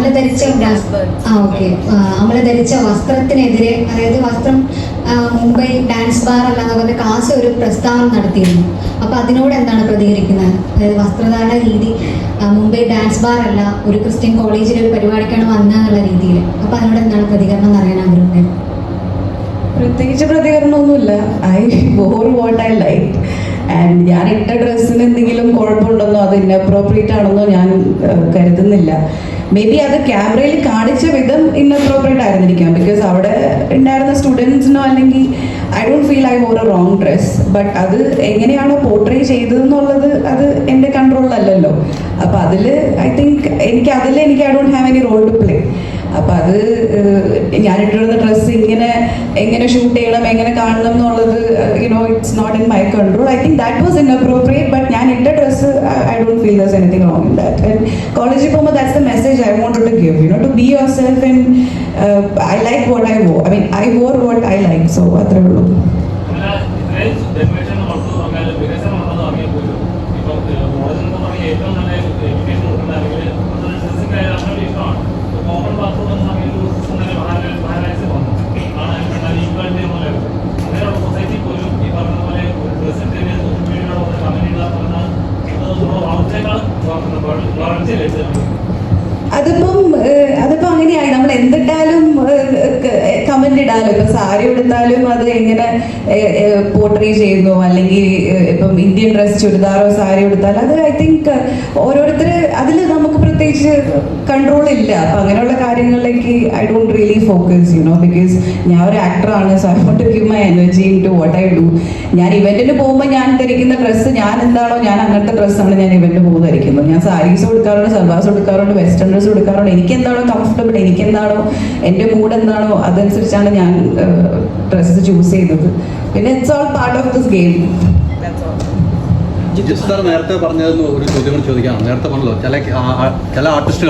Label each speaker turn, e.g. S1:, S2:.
S1: അമല ധരിച്ച ആ ഓക്കെ. അമല ധരിച്ച വസ്ത്രത്തിനെതിരെ അതായത് വസ്ത്രം മുംബൈ ഡാൻസ് ബാർ അല്ലാന്ന് പറഞ്ഞ കാസ് ഒരു പ്രസ്താവന നടത്തിയിരുന്നു. അപ്പൊ അതിനോട് എന്താണ് പ്രതികരിക്കുന്നത്? അതായത് വസ്ത്രധാരണ രീതി മുംബൈ ഡാൻസ് ബാർ അല്ല ഒരു ക്രിസ്ത്യൻ കോളേജിൽ ഒരു പരിപാടിക്കാണ് വന്നതെന്നുള്ള രീതിയിൽ. അപ്പൊ അതിനോട് എന്താണ് പ്രതികരണം എന്ന് അറിയാൻ ആഗ്രഹം
S2: പ്രത്യേകിച്ച് പ്രതികരണമൊന്നുമില്ല. I wore what I like and ഞാൻ ഇട്ട ഡ്രസ്സിന് എന്തെങ്കിലും കുഴപ്പമുണ്ടെന്നോ അത് ഇന്നപ്രോപ്രിയേറ്റ് ആണെന്നോ ഞാൻ കരുതുന്നില്ല. മേ ബി അത് ക്യാമറയിൽ കാണിച്ച വിധം ഇന്നപ്രോപ്രിയേറ്റ് ആയിരുന്നിരിക്കാം. ബിക്കോസ് അവിടെ ഉണ്ടായിരുന്ന സ്റ്റുഡൻസിനോ അല്ലെങ്കിൽ I don't feel I wore a wrong dress but അത് എങ്ങനെയാണോ പോർട്രേ ചെയ്തതെന്നുള്ളത് അത് എന്റെ കൺട്രോളിലല്ലല്ലോ അപ്പം അതിൽ ഐ തിങ്ക് എനിക്ക് അതിൽ എനിക്ക് I don't have any role to play അപ്പം അത് ഞാനിട്ടിരുന്ന ഡ്രസ്സ് ഇങ്ങനെ എങ്ങനെ ഷൂട്ട് ചെയ്യണം എങ്ങനെ കാണണം എന്നുള്ളത് you know it's not in my control I think that was inappropriate but ഞാൻ ഇട്ട dress I don't feel does anything message I want to give you know to be yourself and I like what I wear I mean I wear what I like so അത്രേ ഉള്ളൂ
S3: അങ്ങനെ ഇത്രയും definition വളർത്തു പറഞ്ഞാൽ വികസനം ഉണ്ടെന്ന് പറഞ്ഞാൽ പോലും ഇപ്പം മോഡൽ എന്ന് പറഞ്ഞാൽ ഏറ്റവും
S2: അതിപ്പം അതിപ്പോ അങ്ങനെയായി. നമ്മൾ എന്തിട്ടാലും ഇടാലോ ഇപ്പൊ സാരി ഉടുത്താലും അത് എങ്ങനെ പോർട്രേ ചെയ്യുന്നു? അല്ലെങ്കിൽ ഇപ്പം ഇന്ത്യൻ ഡ്രസ് ചുരിദാറോ സാരി ഉടുത്താലും അത് ഐ തിങ്ക് ഓരോരുത്തർ അതിൽ നമുക്ക് പ്രത്യേകിച്ച് കൺട്രോൾ ഇല്ല. അപ്പൊ അങ്ങനെയുള്ള കാര്യങ്ങളിലേക്ക് I don't really focus you know because ഞാൻ ഒരു ആക്ടറാണ് so I want to give my energy into what I do ഞാൻ ഇവന്റിന് പോകുമ്പോൾ ഞാൻ ധരിക്കുന്ന ഡ്രസ്സ് ഞാൻ എന്താണോ ഞാൻ അങ്ങനത്തെ ഡ്രസ്സാണ് ഞാൻ ഇവന്റിന് പോകുമ്പോൾ ധരിക്കുന്നത്. ഞാൻ സാരീസ് കൊടുക്കാറുണ്ട് സൽവാസ് കൊടുക്കാറുണ്ട് വെസ്റ്റേൺ ഡ്രസ് കൊടുക്കാറുണ്ട് എനിക്ക് എന്താണോ കംഫർട്ടബിൾ എനിക്ക് എന്താണോ എന്റെ മൂഡ് എന്താണോ അതനുസരിച്ചാണ് ഞാൻ ഡ്രസ്സ് ചൂസ് ചെയ്തത്. പിന്നെ it's all part of
S4: this game നേരത്തെ പറഞ്ഞതെന്ന് ഒരു ചോദ്യം ചോദിക്കാം. നേരത്തെ പറഞ്ഞല്ലോ ചില ചില ആർട്ടിസ്റ്റുകൾ